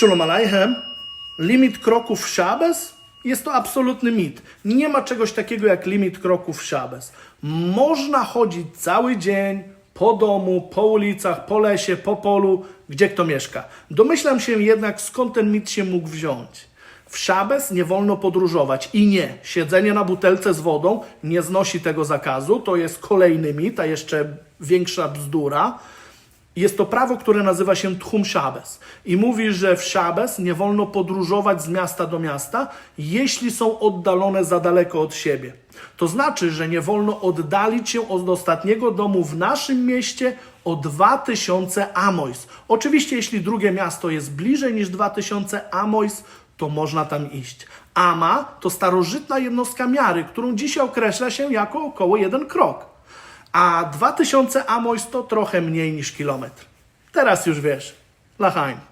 Shalom Aleichem. Limit kroków w Szabes? Jest to absolutny mit. Nie ma czegoś takiego jak limit kroków w Szabes. Można chodzić cały dzień po domu, po ulicach, po lesie, po polu, gdzie kto mieszka. Domyślam się jednak, skąd ten mit się mógł wziąć. W Szabes nie wolno podróżować i nie, siedzenie na butelce z wodą nie znosi tego zakazu. To jest kolejny mit, a jeszcze większa bzdura. Jest to prawo, które nazywa się Tchum Szabes i mówi, że w Szabes nie wolno podróżować z miasta do miasta, jeśli są oddalone za daleko od siebie. To znaczy, że nie wolno oddalić się od ostatniego domu w naszym mieście o 2000 amois. Oczywiście, jeśli drugie miasto jest bliżej niż 2000 amois, to można tam iść. Ama to starożytna jednostka miary, którą dzisiaj określa się jako około jeden krok. A 2000 amois to trochę mniej niż kilometr. Teraz już wiesz. Lachaim.